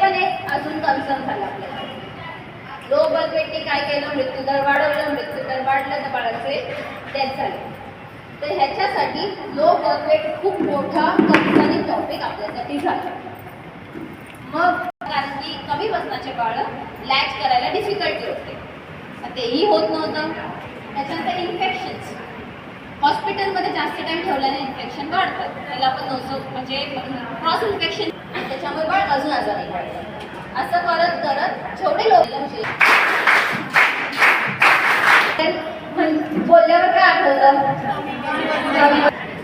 Concern झाला आपल्याला. Low birth वेटने काय केलं? मृत्यूदर वाढवलं. मृत्यूदर वाढलं तर बाळाचे डेथ झाले. तर ह्याच्यासाठी लो बर्थ वेट खूप मोठा कन्सर्निंग टॉपिक आपल्यासाठी झाला. मग कारण की कमी वजनाचे बाळ लॅच करायला डिफिकल्टी होते. तेही होत नव्हतं. त्याच्यानंतर इन्फेक्शन्स हॉस्पिटलमध्ये जास्त टाइम ठेवल्याने इन्फेक्शन वाढतात. त्याला आपण नसो म्हणजे क्रॉस इन्फेक्शन त्याच्यामुळे बाळ अजून आजारी पडतं असं करत करत जेवढे लोक म्हणजे बोलल्यावर काय आठवतं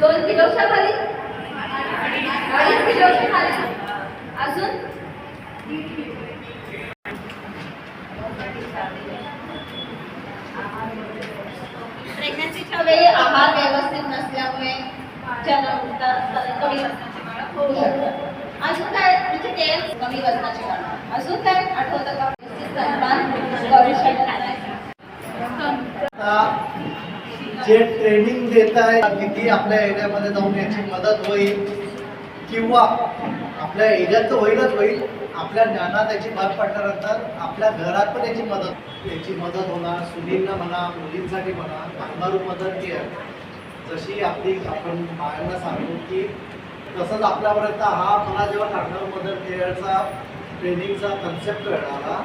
दोन किलोच्या खाली अडीच किलोच्या खाली अजून प्रेग्नन्सीच्या वेळी आहार व्यवस्थित नसल्यामुळे जन्म कमी होऊ शकतात अजून काय? म्हणजे ते कमी वजनाचे अजून काय आठवतं का? जे ट्रेनिंग देत आहे किती आपल्या एरियामध्ये जाऊन याची मदत होईल किंवा आपल्या एरियात तर होईलच होईल आपल्या ज्ञानात याची भाग पडल्यानंतर आपल्या घरात पण याची मदत याची मदत होणार सुनीलला म्हणा मुलींसाठी म्हणा कांगारू मदत केअर जशी आपली आपण बायांना सांगू की तसंच आपल्यापर्यंत हा मला जेव्हा कांगारू मदर केअरचा ट्रेनिंगचा कन्सेप्ट कळला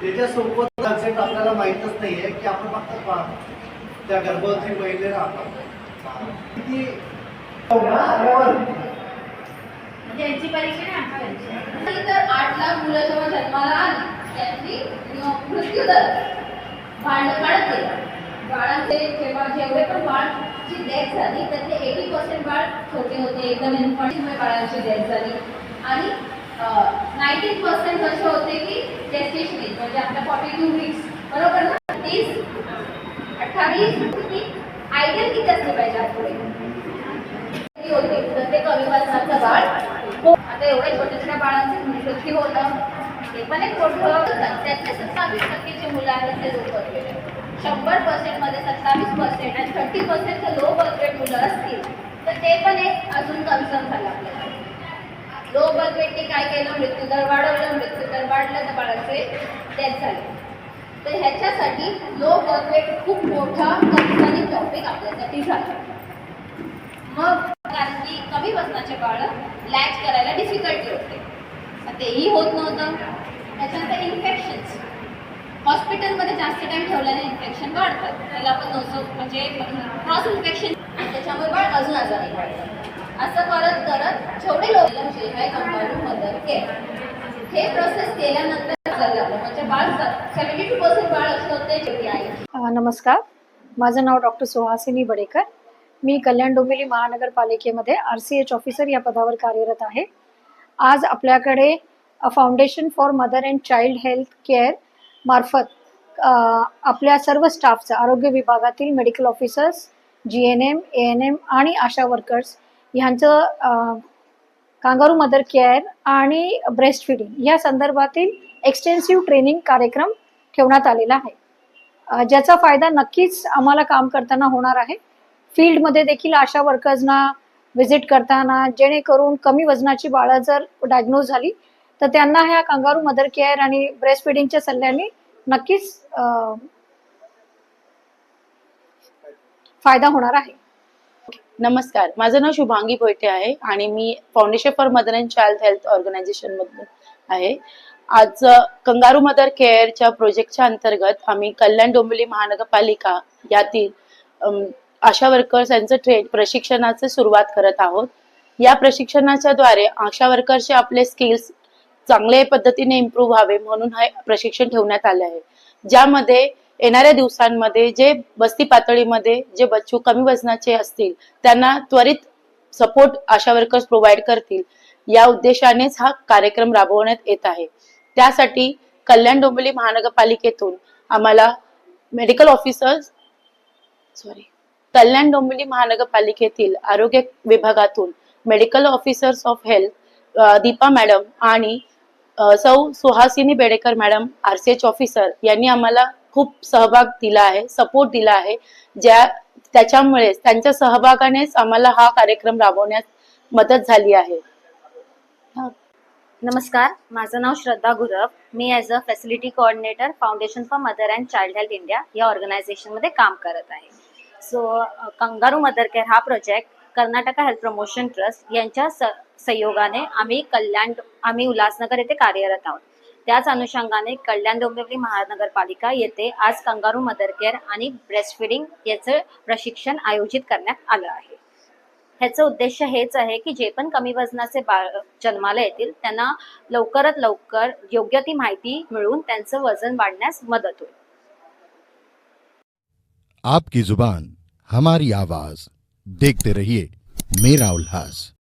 त्याच्यासोबत कन्सेप्ट आपल्याला माहीतच नाही आहे की आपण फक्त त्या गर्भवती महिलेला आपण किती म्हणजे यांची परीक्षा नाही तर आठ लाख मुलं जेव्हा जन्माला आली. त्यांची मृत्यू दर. वाढत गेला. बाळांचे जेव्हा जेवढे पण बाळची डेथ झाली त्यातले एटी पर्सेंट बाळ छोटे होते एकदम इन्फंटमुळे बाळांची डेथ झाली. आणि नाईन्टीन पर्सेंट असे होते की जेस्टेशन म्हणजे आपल्या फॉर्टी टू वीक्स बरोबर ना? तीस अठ्ठावीस किती आयडियल किती असले पाहिजे आठवडे होते? तर ते कमी वजनाचं बाळ हो आता एवढ्या छोट्या छोट्या बाळांचे मृत्यू होतं. ते पण एक मोठं त्यातले सत्तावीस टक्केचे मुलं आहेत ते लोक. शंभर पर्सेंटमध्ये सत्तावीस पर्सेंट आणि थर्टी पर्सेंट तर लो बर्थ मुलं असतील तर ते पण एक अजून कन्सर्न झालं आपल्याला. लो बर्थ काय केलं? मृत्यूदर वाढवलं. मृत्यूदर वाढलं तर बाळाचे डेथ झाले. तर ह्याच्यासाठी लो बर्थ खूप मोठा कन्सर्निंग टॉपिक आपल्यासाठी झाला. मग कारण की कमी वजनाचे बाळ लॅच करायला डिफिकल्टी होते. तेही होत नव्हतं. त्याच्यानंतर इन्फेक्शन्स हॉस्पिटलमध्ये जास्त टाइम ठेवल्याने इन्फेक्शन वाढतात. त्याला आपण नोसो म्हणजे क्रॉस इन्फेक्शन त्याच्यामुळे बाळ अजून आजारी पडतं असं करत करत जेवढे लोक जे आहे कंपाऊंड मदर केअर हे प्रोसेस केल्यानंतर झालं म्हणजे बाळ सेव्हन्टी टू पर्सेंट बाळ असं होते जेवढी आई नमस्कार. माझं नाव डॉक्टर सुहासिनी बडेकर मी कल्याण डोंबिवली महानगरपालिकेमध्ये आर सी एच ऑफिसर या पदावर कार्यरत आहे. आज आपल्याकडे foundation for mother and child health care मार्फत आपल्या सर्व स्टाफचं आरोग्य विभागातील medical officers G N M A N M आणि आशा वर्कर्स ह्यांचं कांगारू मदर केअर आणि ब्रेस्ट फिडिंग या संदर्भातील एक्सटेन्सिव्ह ट्रेनिंग कार्यक्रम ठेवण्यात आलेला आहे. ज्याचा फायदा नक्कीच आम्हाला काम करताना होणार आहे. फील्डमध्ये देखील आशा वर्कर्सना व्हिजिट करताना जेणेकरून कमी वजनाची बाळं जर डायग्नोज झाली तर त्यांना ह्या कंगारू मदर केअर आणि ब्रेस्ट फिडिंगच्या सल्ल्याने नक्कीच फायदा होणार आहे. नमस्कार. माझं नाव शुभांगी भोयटे आहे आणि मी foundation for mother and child health organization मधून आहे. आज कंगारू मदर केअरच्या प्रोजेक्टच्या अंतर्गत आम्ही कल्याण डोंबिवली महानगरपालिका यातील आशा वर्कर्स यांचं ट्रेन प्रशिक्षणाची सुरुवात करत आहोत. या प्रशिक्षणाच्या द्वारे आशा वर्कर्सचे आपले स्किल्स चांगल्या पद्धतीने इम्प्रूव्ह व्हावे म्हणून हे प्रशिक्षण ठेवण्यात आले आहे. ज्यामध्ये येणाऱ्या दिवसांमध्ये जे बस्ती पातळीमध्ये जे बच्चू कमी वजनाचे असतील त्यांना त्वरित सपोर्ट आशा वर्कर्स प्रोव्हाइड करतील. या उद्देशानेच हा कार्यक्रम राबवण्यात येत आहे. त्यासाठी कल्याण डोंबिवली महानगरपालिकेतून आम्हाला medical officers sorry Kalyan Dombivli महानगरपालिकेतील आरोग्य विभागातून medical officers of health Deepa madam आणि सौ Suhasini Bedekar madam R C H officer यांनी आम्हाला खूप सहभाग दिला आहे सपोर्ट दिला आहे ज्या त्याच्यामुळेच त्यांच्या सहभागानेच आम्हाला हा कार्यक्रम राबवण्यात मदत झाली आहे. नमस्कार माझं नाव श्रद्धा गुरव. मी as a facility coordinator foundation for mother and child health India या ऑर्गनायझेशनमध्ये काम करत आहे. सो कंगारू मदर केअर हा project Karnataka health promotion trust यांच्या सहयोगाने आम्ही कल्याण आम्ही उल्हासनगर येथे कार्यरत आहोत. त्याच अनुषंगाने कल्याण डोंबिवली महानगरपालिका येथे आज कंगारू मदर केअर आणि ब्रेस्ट फिडिंग याचं प्रशिक्षण आयोजित करण्यात आलं आहे. ह्याचं उद्देश हेच आहे की जे पण कमी वजनाचे बाळ जन्माला येतील त्यांना लवकरात लवकर योग्य ती माहिती मिळून त्यांचं वजन वाढण्यास मदत होईल. आपकी जुबान हमारी आवाज. देखते रहिए मेरा उल्लास।